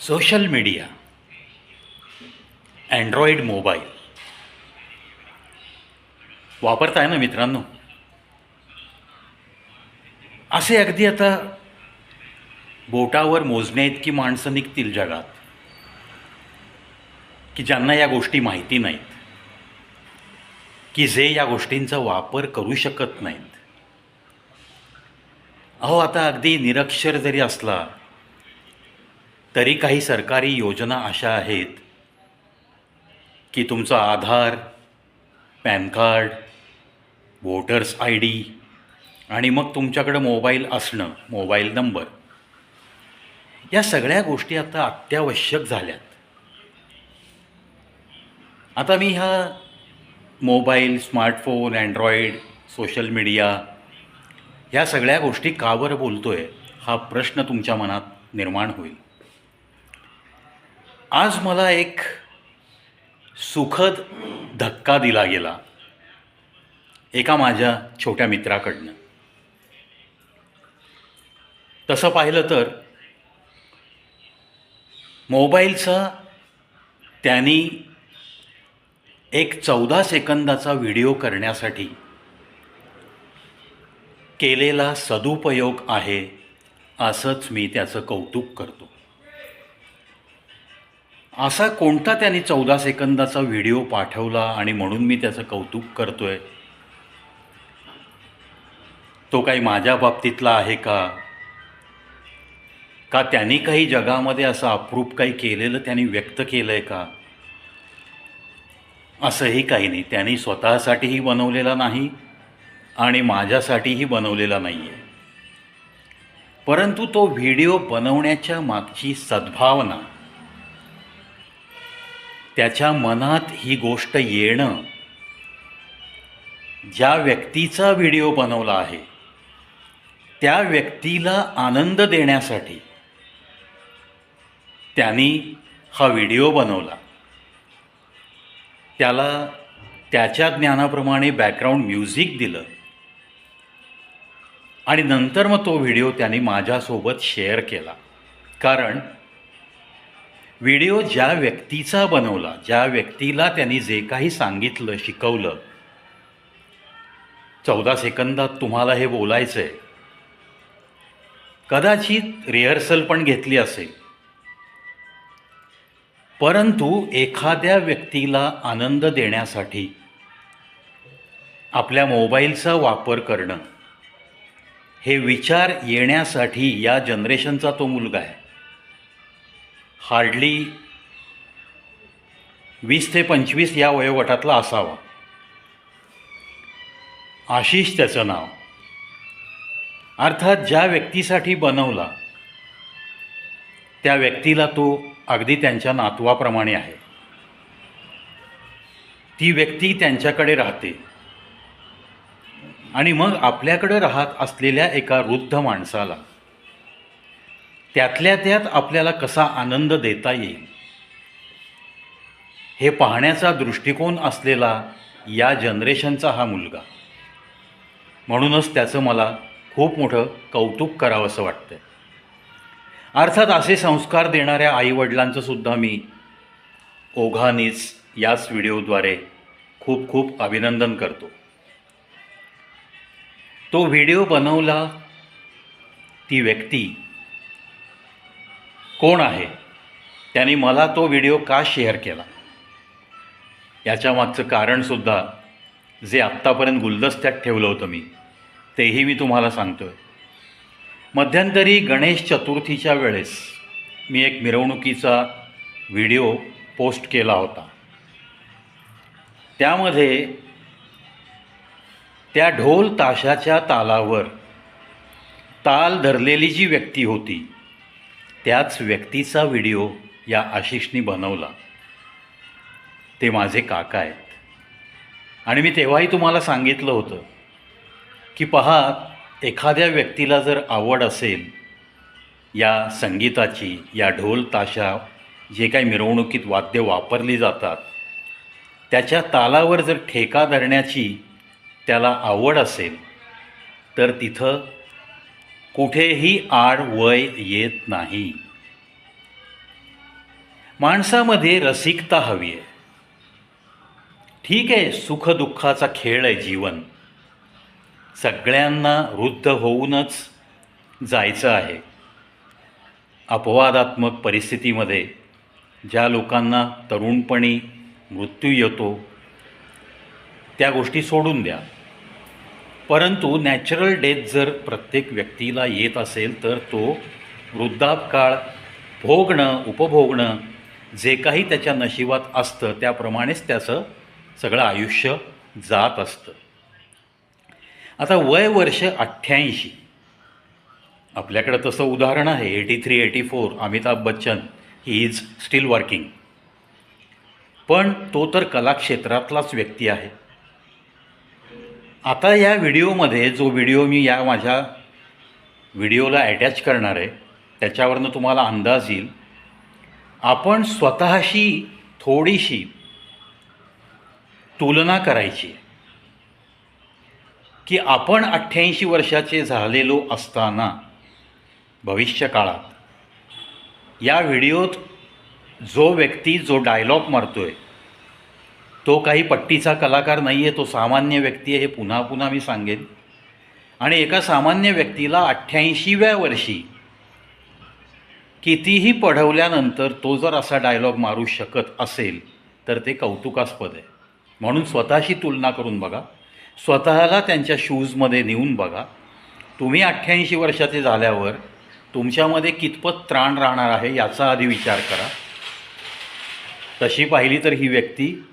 Social media Android mobile. वापरताय ना मित्रांनो? असे अगदी आता बोटावर मोजण्या इतकी माणसं निघतील जगात की ज्यांना या गोष्टी माहिती नाहीत की जे या गोष्टींचा वापर करू शकत नाहीत. अहो आता अगदी निरक्षर जरी असला तरी काही सरकारी योजना अशा आहेत की तुमचा Aadhaar PAN card voters I D आणि मग तुमच्याकडं मोबाईल असणं मोबाईल नंबर या सगळ्या गोष्टी आता अत्यावश्यक झाल्यात. आता मी ह्या mobile smartphone Android social media ह्या सगळ्या गोष्टी का बरं बोलतो आहे हा प्रश्न तुमच्या मनात निर्माण होईल. आज मला एक सुखद धक्का दिला गेला. एका माझ्या छोट्या मित्राकडनं. तसं पाहिलं तर मोबाईलचा त्यांनी एक चौदा सेकंदाचा व्हिडिओ करण्यासाठी केलेला सदुपयोग आहे असंच मी त्याचं कौतुक करतो. असा कोणता त्यांनी चौदा सेकंदाचा व्हिडिओ पाठवला आणि म्हणून मी त्याचं कौतुक करतोय? तो काही माझ्या बाबतीतला आहे का? का त्यांनी काही जगामध्ये असं अप्रूप काही केलेलं त्यांनी व्यक्त केलं आहे का? असंही काही नाही. त्यांनी स्वतःसाठीही बनवलेला नाही आणि माझ्यासाठीही बनवलेला नाही आहे परंतु तो व्हिडिओ बनवण्याच्या मागची सद्भावना त्याच्या मनात ही गोष्ट येणं ज्या व्यक्तीचा व्हिडिओ बनवला आहे त्या व्यक्तीला आनंद देण्यासाठी त्यांनी हा व्हिडिओ बनवला. त्याला त्याच्या ज्ञानाप्रमाणे बॅकग्राऊंड म्युझिक दिलं. आणि नंतर मग तो व्हिडिओ त्याने माझ्यासोबत शेअर केला. कारण व्हिडिओ ज्या व्यक्तीचा बनवला ज्या व्यक्तीला त्यांनी जे काही सांगितलं शिकवलं चौदा सेकंदात तुम्हाला हे बोलायचं आहे कदाचित रिहर्सल पण घेतली असेल. परंतु एखाद्या व्यक्तीला आनंद देण्यासाठी आपल्या मोबाईलचा वापर करणं हे विचार येण्यासाठी या जनरेशनचा तो मुलगा आहे. हार्डली वीस ते पंचवीस या वयोगटातला असावा. आशिष त्याचं नाव. अर्थात ज्या व्यक्तीसाठी बनवला त्या व्यक्तीला तो अगदी त्यांच्या नातवाप्रमाणे आहे. ती व्यक्ती त्यांच्याकडे राहते आणि मग आपल्याकडे राहत असलेल्या एका वृद्ध माणसाला त्यातल्या त्यात आपल्याला कसा आनंद देता येईल? हे पाहण्याचा दृष्टिकोन असलेला या जनरेशनचा हा मुलगा. म्हणूनच त्याचं मला खूप मोठं कौतुक करावंसं वाटतं अर्थात असे संस्कार देणाऱ्या आईवडिलांचं सुद्धा मी ओघानीच याच व्हिडिओद्वारे खूप खूप अभिनंदन करतो. तो व्हिडिओ बनवला ती व्यक्ती कोण आहे? त्याने मला तो व्हिडिओ का शेअर केला? याच्या मागचं कारणसुद्धा जे आत्तापर्यंत गुलदस्त्यात ठेवलं होतं मी तेही मी तुम्हाला सांगतो आहे मध्यंतरी गणेश चतुर्थीच्या वेळेस मी एक मिरवणुकीचा व्हिडिओ पोस्ट केला होता. त्यामध्ये त्या ढोल ताशाच्या तालावर ताल धरलेली जी व्यक्ती होती त्याच व्यक्तीचा व्हिडिओ या आशिषनी बनवला. ते माझे काका आहेत. आणि मी तेव्हाही तुम्हाला सांगितलं होतं की पहा एखाद्या व्यक्तीला जर आवड असेल या संगीताची या ढोल ताशा जे काही मिरवणुकीत वाद्य वापरली जातात त्याच्या तालावर जर ठेका धरण्याची त्याला आवड असेल तर तिथं कुठेही आड वय येत नाही. माणसामध्ये रसिकता हवी आहे. ठीक आहे सुखदुःखाचा खेळ आहे जीवन. सगळ्यांना वृद्ध होऊनच जायचं आहे. अपवादात्मक परिस्थितीमध्ये ज्या लोकांना तरुणपणी मृत्यू येतो त्या गोष्टी सोडून द्या. परंतु नॅचरल डेथ जर प्रत्येक व्यक्तीला येत असेल तर तो वृद्धापकाळ भोगणं उपभोगणं जे काही त्याच्या नशिबात असतं त्याप्रमाणेच त्याचं सगळं आयुष्य जात असतं. आता वय वर्ष अठ्ठ्याऐंशी. आपल्याकडं तसं उदाहरण आहे eighty three eighty four Amitabh Bachchan he is still working पण तो तर कलाक्षेत्रातलाच व्यक्ती आहे. आता या व्हिडिओमध्ये जो व्हिडिओ मी या माझ्या व्हिडिओला अटॅच करणार आहे त्याच्यावरनं तुम्हाला अंदाज येईल. आपण स्वतःशी थोडीशी तुलना करायची. की आपण अठ्ठ्याऐंशी वर्षाचे झालेलो असताना भविष्यकाळात या व्हिडिओत जो व्यक्ती जो डायलॉग मारतो आहे तो काही पट्टीचा कलाकार नाही आहे तो सामान्य व्यक्ती आहे हे पुन्हा पुन्हा मी सांगेन. आणि एका सामान्य व्यक्तीला अठ्ठ्याऐंशीव्या वर्षी कितीही पढवल्यानंतर तो जर असा डायलॉग मारू शकत असेल तर ते कौतुकास्पद आहे. म्हणून स्वतःशी तुलना करून बघा. स्वतःला त्यांच्या शूजमध्ये नेऊन बघा. तुम्ही अठ्ठ्याऐंशी वर्षाचे झाल्यावर तुमच्यामध्ये कितपत त्राण राहणार आहे याचा आधी विचार करा. तशी पाहिली तर ही व्यक्ती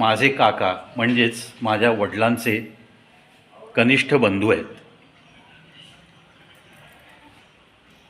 माझे काका म्हणजेच माझ्या वडिलांचे कनिष्ठ बंधू आहेत.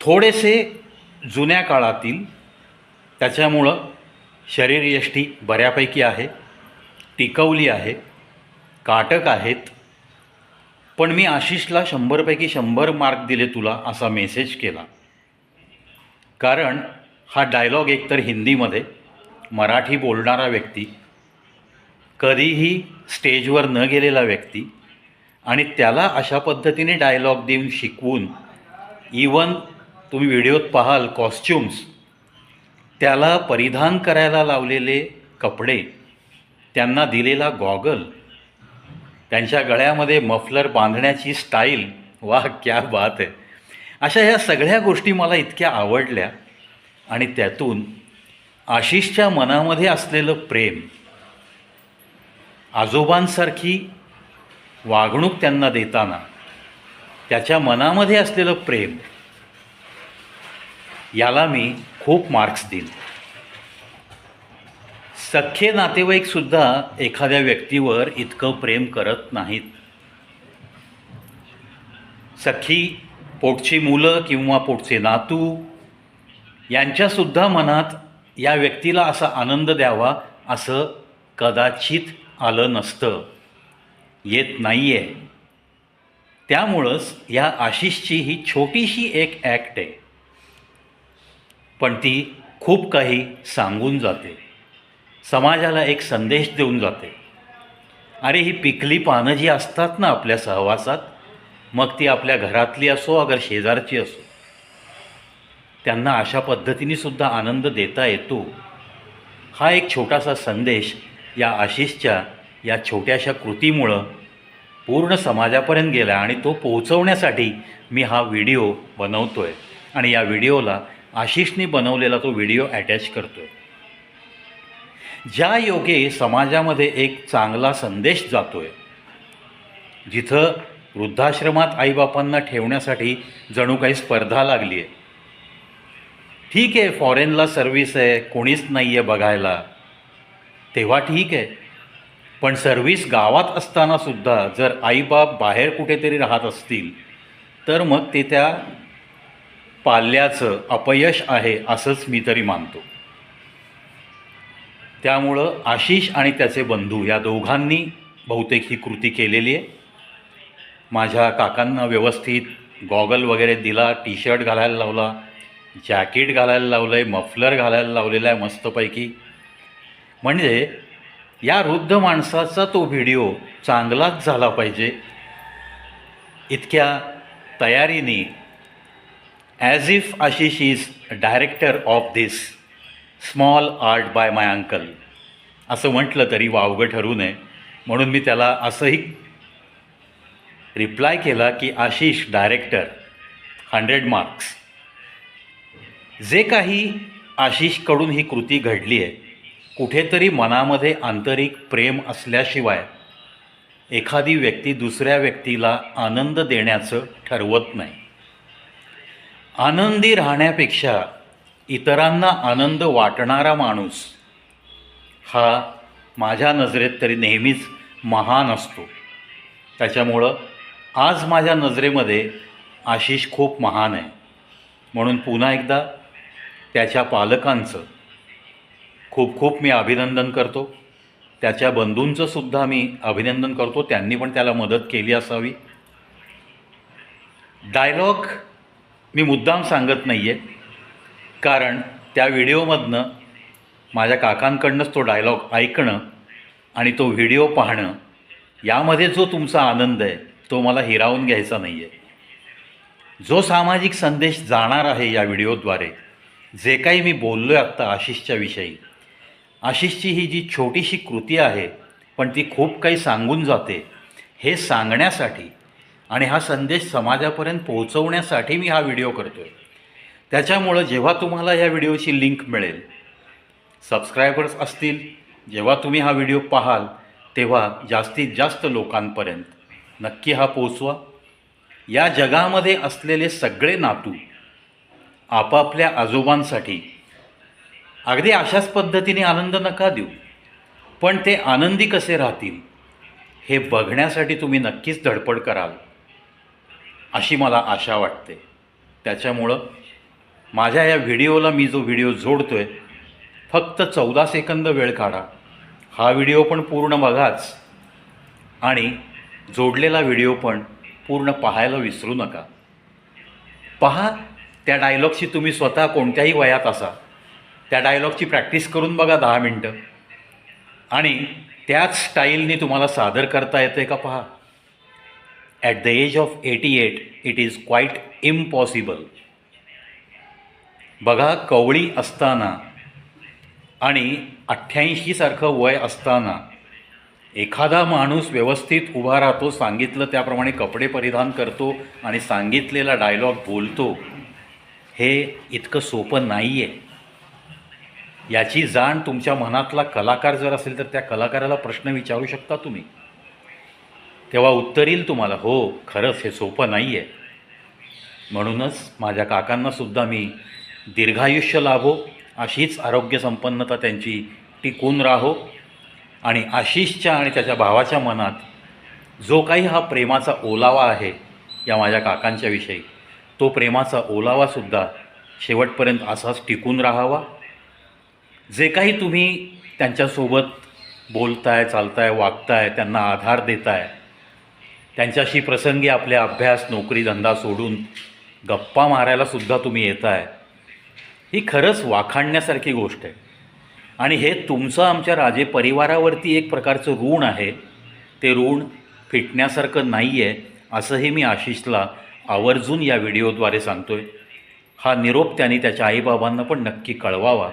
थोडेसे जुन्या काळातील त्याच्यामुळं शरीरयष्टी बऱ्यापैकी आहे टिकवली आहे काटक आहेत. पण मी आशिषला शंभरपैकी शंभर मार्क दिले तुला असा मेसेज केला. कारण हा डायलॉग एकतर हिंदीमध्ये मराठी बोलणारा व्यक्ती कधीही स्टेजवर न गेलेला व्यक्ती आणि त्याला अशा पद्धतीने डायलॉग देऊन शिकवून इवन तुम्ही व्हिडिओत पाहाल कॉस्च्युम्स त्याला परिधान करायला लावलेले कपडे त्यांना दिलेला गॉगल त्यांच्या गळ्यामध्ये मफलर बांधण्याची स्टाईल वा क्या बात आहे. अशा ह्या सगळ्या गोष्टी मला इतक्या आवडल्या आणि त्यातून आशिषच्या मनामध्ये असलेलं प्रेम आजोबांसारखी वागणूक त्यांना देताना त्याच्या मनामध्ये असलेलं प्रेम याला मी खूप मार्क्स देईन. सख्खे नातेवाईकसुद्धा एखाद्या व्यक्तीवर इतकं प्रेम करत नाहीत. सख्खी पोटची मुलं किंवा पोटचे नातू यांच्यासुद्धा मनात या व्यक्तीला असा आनंद द्यावा असं कदाचित आलं नसतं येत नाही आहे त्यामुळंच या आशिषची ही छोटीशी एक ॲक्ट आहे. पण ती खूप काही सांगून जाते. समाजाला एक संदेश देऊन जाते. अरे ही पिकली पानं जी असतात ना आपल्या सहवासात मग ती आपल्या घरातली असो अगर शेजारची असो. त्यांना अशा पद्धतीने सुद्धा आनंद देता येतो. हा एक छोटासा संदेश या आशिषच्या या छोट्याशा कृतीमुळं पूर्ण समाजापर्यंत गेला आणि तो पोहोचवण्यासाठी मी हा व्हिडिओ बनवतो आहे आणि या व्हिडिओला आशिषने बनवलेला तो व्हिडिओ अटॅच करतो आहे ज्या योगे समाजामध्ये एक चांगला संदेश जातो आहे जिथं वृद्धाश्रमात आईबापांना ठेवण्यासाठी जणू काही स्पर्धा लागली आहे ठीक आहे फॉरेनला सर्व्हिस आहे कोणीच नाही आहे बघायला. तेव्हा ठीक आहे. पण सर्व्हिस गावात असतानासुद्धा जर आईबाप बाहेर कुठेतरी राहत असतील तर मग ते त्या पाल्याचं अपयश आहे असंच मी तरी मानतो. त्यामुळं आशिष आणि त्याचे बंधू या दोघांनी बहुतेक ही कृती केलेली आहे. माझ्या काकांना व्यवस्थित गॉगल वगैरे दिला टी शर्ट घालायला लावला जॅकेट घालायला लावलं आहे मफलर घालायला लावलेला आहे मस्तपैकी. म्हणजे या वृद्ध माणसाचा तो व्हिडिओ चांगलाच झाला पाहिजे. इतक्या तयारीने as if Ashish is director of this small art by my uncle असं म्हटलं तरी वावगं ठरू नये. म्हणून मी त्याला असंही रिप्लाय केला की आशिष डायरेक्टर हंड्रेड मार्क्स जे काही आशिषकडून ही कृती घडली आहे कुठेतरी मनामध्ये आंतरिक प्रेम असल्याशिवाय एखादी व्यक्ती दुसऱ्या व्यक्तीला आनंद देण्याचं ठरवत नाही. आनंदी राहण्यापेक्षा इतरांना आनंद वाटणारा माणूस हा माझ्या नजरेत तरी नेहमीच महान असतो. त्याच्यामुळं आज माझ्या नजरेमध्ये आशिष खूप महान आहे. म्हणून पुन्हा एकदा त्याच्या पालकांचं खूप खूप मी अभिनंदन करतो. त्याच्या बंधूंचं सुद्धा मी अभिनंदन करतो. त्यांनी पण त्याला मदत केली असावी. डायलॉग मी मुद्दाम सांगत नाही आहे कारण त्या व्हिडिओमधनं माझ्या काकांकडनंच तो डायलॉग ऐकणं आणि तो व्हिडिओ पाहणं यामध्ये जो तुमचा आनंद आहे तो मला हिरावून घ्यायचा नाही आहे जो सामाजिक संदेश जाणार आहे या व्हिडिओद्वारे जे काही मी बोललो आहे आत्ता आशिषच्या विषयी आशिषची ही जी छोटीशी कृती आहे पण ती खूप काही सांगून जाते. हे सांगण्यासाठी आणि हा संदेश समाजापर्यंत पोहोचवण्यासाठी मी हा व्हिडिओ करतो आहे त्याच्यामुळं जेव्हा तुम्हाला या व्हिडिओची लिंक मिळेल सबस्क्रायबर्स असतील जेव्हा तुम्ही हा व्हिडिओ पाहाल तेव्हा जास्तीत जास्त लोकांपर्यंत नक्की हा पोचवा या जगामध्ये असलेले सगळे नातू आपापल्या आजोबांसाठी अगदी अशाच पद्धतीने आनंद नका देऊ. पण ते आनंदी कसे राहतील हे बघण्यासाठी तुम्ही नक्कीच धडपड कराल अशी मला आशा वाटते. त्याच्यामुळं माझ्या या व्हिडिओला मी जो व्हिडिओ जोडतो आहे फक्त चौदा सेकंद वेळ काढा. हा व्हिडिओ पण पूर्ण बघाच आणि जोडलेला व्हिडिओ पण पूर्ण पाहायला विसरू नका. पहा त्या डायलॉगशी तुम्ही स्वतः कोणत्याही वयात असा त्या डायलॉगची प्रॅक्टिस करून बघा दहा मिनटं. आणि त्याच स्टाईलने तुम्हाला सादर करता येते का पहा. At the age of eighty eight it is quite impossible बघा कवळी असताना आणि अठ्ठ्याऐंशीसारखं वय असताना एखादा माणूस व्यवस्थित उभा राहतो सांगितलं त्याप्रमाणे कपडे परिधान करतो आणि सांगितलेला डायलॉग बोलतो हे इतकं सोपं नाही आहे याची जाण तुमच्या मनातला कलाकार जर असेल तर त्या कलाकाराला प्रश्न विचारू शकता तुम्ही. तेव्हा उत्तर येईल तुम्हाला हो खरंच हे सोपं नाही आहे म्हणूनच माझ्या काकांनासुद्धा मी दीर्घायुष्य लाभो अशीच आरोग्यसंपन्नता त्यांची टिकून राहो आणि आशिषच्या आणि त्याच्या भावाच्या मनात जो काही हा प्रेमाचा ओलावा आहे या माझ्या काकांच्याविषयी तो प्रेमाचा ओलावासुद्धा शेवटपर्यंत असाच टिकून राहावा. जे काही तुम्ही त्यांच्यासोबत बोलताय चालताय वागताय त्यांना आधार देताय त्यांच्याशी प्रसंगी आपले अभ्यास नोकरी धंदा सोडून गप्पा मारायलासुद्धा तुम्ही येताय ही खरंच वाखाणण्यासारखी गोष्ट आहे. आणि हे तुमचं आमच्या राजे परिवारावरती एक प्रकारचं ऋण आहे. ते ऋण फिटण्यासारखं नाही आहे असंही मी आशिषला आवर्जून या व्हिडिओद्वारे सांगतो आहे हा निरोप त्यांनी त्याच्या आईबाबांना पण नक्की कळवावा.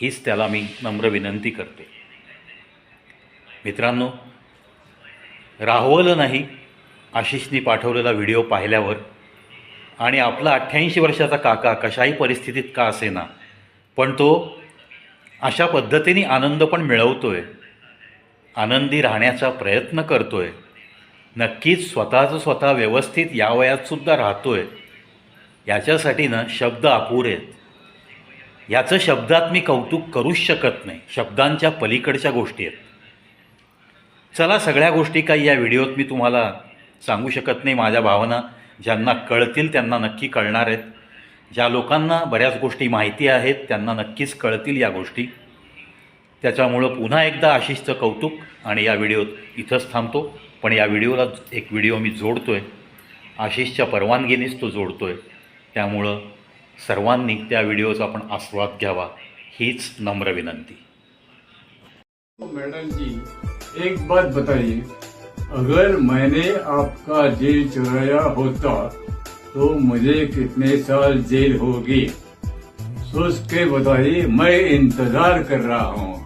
हीच त्याला मी नम्र विनंती करते. मित्रांनो राहवलं नाही आशिषनी पाठवलेला व्हिडिओ पाहिल्यावर आणि आपला अठ्ठ्याऐंशी वर्षाचा काका कशाही परिस्थितीत का असेना पण तो अशा पद्धतीने आनंद पण मिळवतो आहे आनंदी राहण्याचा प्रयत्न करतो आहे नक्कीच स्वतःचं स्वतः व्यवस्थित या वयातसुद्धा आहे याच्यासाठी ना शब्द अपुरे आहेत. याचं शब्दात मी कौतुक करूच शकत नाही. शब्दांच्या पलीकडच्या गोष्टी आहेत. चला सगळ्या गोष्टी काही या व्हिडिओत मी तुम्हाला सांगू शकत नाही. माझ्या भावना ज्यांना कळतील त्यांना नक्की कळणार आहेत. ज्या लोकांना बऱ्याच गोष्टी माहिती आहेत त्यांना नक्कीच कळतील या गोष्टी. त्याच्यामुळं पुन्हा एकदा आशिषचं कौतुक आणि या व्हिडिओत इथंच थांबतो. पण या व्हिडिओला एक व्हिडिओ मी जोडतो आहे आशिषच्या परवानगीनेच तो जोडतो आहे त्यामुळं सर्वांनी त्या व्हिडिओचा आपण आस्वाद घ्यावा हीच नम्र विनंती. मैडम जी एक बात बताइए अगर मैंने आपका जेल चुराया होता तो मुझे कितने साल जेल होगी? सोच के बताइए मैं इंतजार कर रहा हूँ।